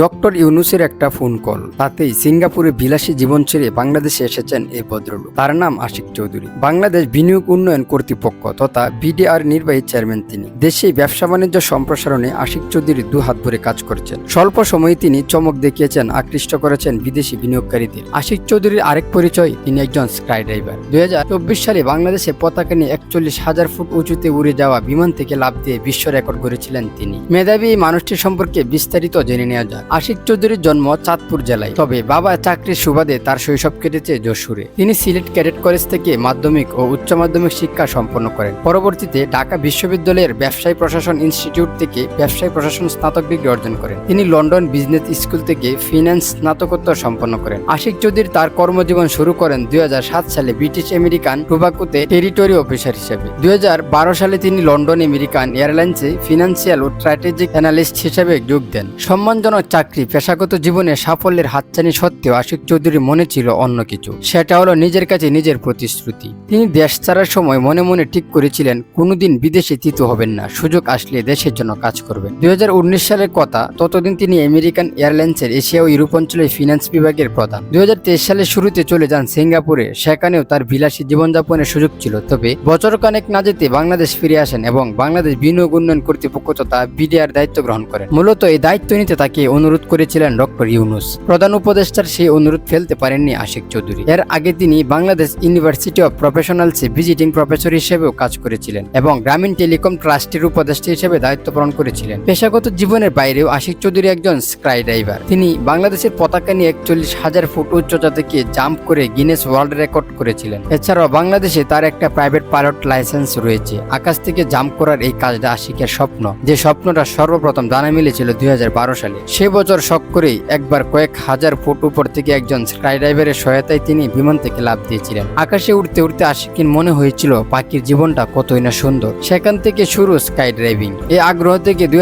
Doctor ইউনুসের একটা phone call. তাতেই সিঙ্গাপুরে বিলাসী জীবন ছেড়ে বাংলাদেশে এসেছেন এই ভদ্রলোক। তার নাম আশিক চৌধুরী। বাংলাদেশ বিনিয়োগ উন্নয়ন কর্তৃপক্ষ তথা বিডিআর নির্বাহী চেয়ারম্যান তিনি। দেশে ব্যবসা বাণিজ্য সম্প্রসারণে আশিক চৌধুরী দু হাত ভরে কাজ করছেন। স্বল্প সময়ে তিনি চমক দেখিয়েছেন, আকৃষ্ট করেছেন বিদেশি বিনিয়োগকারীদের। আশিক চৌধুরীর আরেক পরিচয়, তিনি একজন স্কাই ড্রাইভার দু হাজার চব্বিশ সালে বাংলাদেশে পতাকা নিয়ে একচল্লিশ হাজার ফুট উঁচুতে উড়ে যাওয়া বিমান থেকে লাভ দিয়ে বিশ্ব রেকর্ড গড়েছিলেন তিনি। মেধাবী এই মানুষটি সম্পর্কে বিস্তারিত জেনে নেওয়া যায় আশিক চৌধুরীর জন্ম চাঁদপুর জেলায়। তবে বাবা চাকরির সুবাদে তার শৈশব কেটেছে যশোরে। তিনি সিলেট ক্যাডেট কলেজ থেকে মাধ্যমিক ও উচ্চ মাধ্যমিক শিক্ষা সম্পন্ন করেন। পরবর্তীতে ঢাকা বিশ্ববিদ্যালয়ের ব্যবসায়ী প্রশাসন ইনস্টিটিউট থেকে ব্যবসায়ী প্রশাসন স্নাতক ডিগ্রি অর্জন করেন। তিনি লন্ডন বিজনেস স্কুল থেকে ফিন্যান্স স্নাতকোত্তর সম্পন্ন করেন। আশিক চৌধুরী তার কর্মজীবন শুরু করেন দুই হাজার সাত সালে ব্রিটিশ আমেরিকান টোবাকোতে টেরিটরি অফিসার হিসেবে। দুই হাজার বারো সালে তিনি লন্ডন আমেরিকান এয়ারলাইন্সে ফিনান্সিয়াল ও স্ট্র্যাটেজিক অ্যানালিস্ট হিসেবে যোগ দেন। সম্মানজনক চাকরি, পেশাগত জীবনে সাফল্যের হাতছানি সত্ত্বেও আশিক চৌধুরী মনে ছিল অন্য কিছু। সেটা হলো নিজের কাছে নিজের প্রতিশ্রুতি। তিনি দেশ ছাড়ার সময় মনে মনে ঠিক করেছিলেন, কোনোদিন বিদেশে তিত হবেন না, সুযোগ আসলে দেশের জন্য কাজ করবেন। দু হাজার উনিশ সালের কথা, ততদিন তিনি আমেরিকান এয়ারলাইন্সের এশিয়া ও ইউরোপ অঞ্চলে ফিনান্স বিভাগের প্রধান। দুই হাজার তেইশ সালের শুরুতে চলে যান সিঙ্গাপুরে, সেখানেও তার বিলাসী জীবনযাপনের সুযোগ ছিল। তবে বছর কানেক না যেতে বাংলাদেশ ফিরে আসেন এবং বাংলাদেশ বিনিয়োগ উন্নয়ন কর্তৃপক্ষ তথা বিডিআর দায়িত্ব গ্রহণ করেন। মূলত এই দায়িত্ব নিতে তাকে অনুরোধ করেছিলেন ডক্টর ইউনুস। প্রধান উপদেষ্টার সেই অনুরোধ ফেলতে পারেননি আশিক চৌধুরী। এর আগে তিনি বাংলাদেশ ইউনিভার্সিটি অব প্রফেশনালসে ভিজিটিং প্রফেসর হিসেবেও কাজ করেছিলেন এবং গ্রামীণ টেলিকম ট্রাস্টের উপদেষ্টা হিসেবে দায়িত্ব পালন করেছিলেন। পেশাগত জীবনের বাইরেও আশিক চৌধুরী একজন স্কাই ড্রাইভার তিনি বাংলাদেশের পতাকা নিয়ে একচল্লিশ হাজার ফুট উচ্চতা থেকে জাম্প করে গিনেস ওয়ার্ল্ড রেকর্ড করেছিলেন। এছাড়াও বাংলাদেশে তার একটা প্রাইভেট পাইলট লাইসেন্স রয়েছে। আকাশ থেকে জাম্প করার এই কাজটা আশিকের স্বপ্ন। যে স্বপ্নটা সর্বপ্রথম জানা মিলেছিল দুই হাজার বারো সালে। সে বছর শখ করেই একবার কয়েক হাজার ফুট উপর থেকে একজন স্কাই ড্রাইভারের সহায়তায় তিনি বিমান থেকে লাভ দিয়েছিলেন। আকাশে উঠতে উঠতে আশিকিন মনে হয়েছিল পাখির জীবনটা কতই না সুন্দর। সেখান থেকে শুরু স্কাই ড্রাইভিং এই আগ্রহ থেকে দুই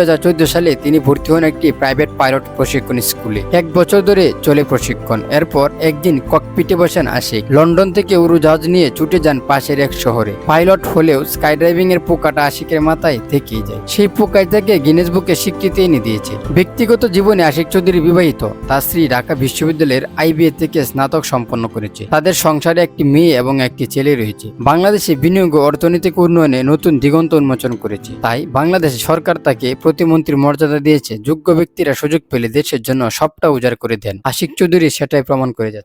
সালে তিনি ভর্তি হন একটি প্রাইভেট পাইলট প্রশিক্ষণ স্কুলে। এক বছর ধরে চলে প্রশিক্ষণ। এরপর একদিন ককপিটে বসেন আশিক। লন্ডন থেকে উড়োজাহাজ নিয়ে ছুটে যান পাশের এক শহরে। পাইলট হলেও স্কাই ড্রাইভিং এর পোকাটা আশিকের মাথায় থেকেই যায়। সেই পোকায় তাকে গিনেস বুকে স্বীকৃতি এনে দিয়েছে। ব্যক্তিগত জীবনে আশিক চৌধুরী বিবাহিত। তার স্ত্রী ঢাকা বিশ্ববিদ্যালয়ের আইবিএ থেকে স্নাতক সম্পন্ন করেছে। তাদের সংসারে একটি মেয়ে এবং একটি ছেলে রয়েছে। বাংলাদেশে বিনিয়োগ অর্থনৈতিক উন্নয়নে নতুন দিগন্ত উন্মোচন করেছে। তাই বাংলাদেশ সরকার তাকে প্রতিমন্ত্রীর মর্যাদা দিয়েছে। যোগ্য ব্যক্তিরা সুযোগ পেলে দেশের জন্য সবটা উজাড় করে দেন। আশিক চৌধুরী সেটাই প্রমাণ করে যাচ্ছে।